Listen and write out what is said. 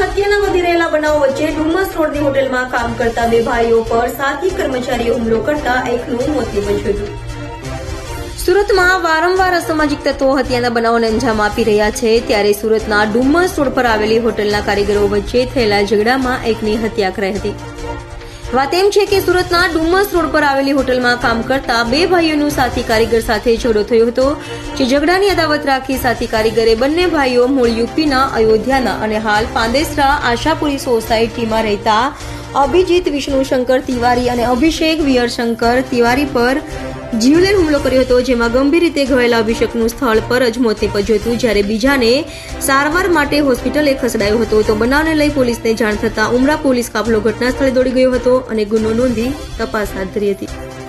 હત્યાના વધી રહેલા બનાવ વચ્ચે ડુમસ રોડની હોટેલમાં કામ કરતા બે ભાઈઓ પર સાથી કર્મચારીએ હુમલો કરતા એકનું મોત નિપજ્યું હતું. સુરતમાં વારંવાર અસામાજિક તત્વો હત્યાના બનાવોને અંજામ આપી રહ્યા છે. ત્યારે સુરતના ડુમસ રોડ પર આવેલી હોટલના કારીગરો વચ્ચે થયેલા ઝઘડામાં એકની હત્યા કરાઈ હતી. વાત એમ છે કે સુરતના ડુમસ રોડ પર આવેલી હોટલમાં કામ કરતા બે ભાઈઓનું સાથી કારીગર સાથે ઝઘડો થયો હતો, જે ઝઘડાની અદાવત રાખી સાથી કારીગરે બંને ભાઈઓ મૂળ યુપીના અયોધ્યાના અને હાલ પાંદેસરા આશાપુરી સોસાયટીમાં રહેતા અભિજીત વિષ્ણુશંકર તિવારી અને અભિષેક વિયરશંકર તિવારી પર જીવલેણ હુમલો કર્યો હતો, જેમાં ગંભીર રીતે ઘવાયેલા અભિષેકનું સ્થળ પર જ મોત નીપજ્યું હતું. જ્યારે બીજાને સારવાર માટે હોસ્પિટલે ખસેડાયો હતો, તો બનાવને લઈ પોલીસને જાણ થતાં ઉમરા પોલીસ કાફલો ઘટના સ્થળે દોડી ગયો હતો અને ગુનો નોંધી તપાસ હાથ ધરી હતી.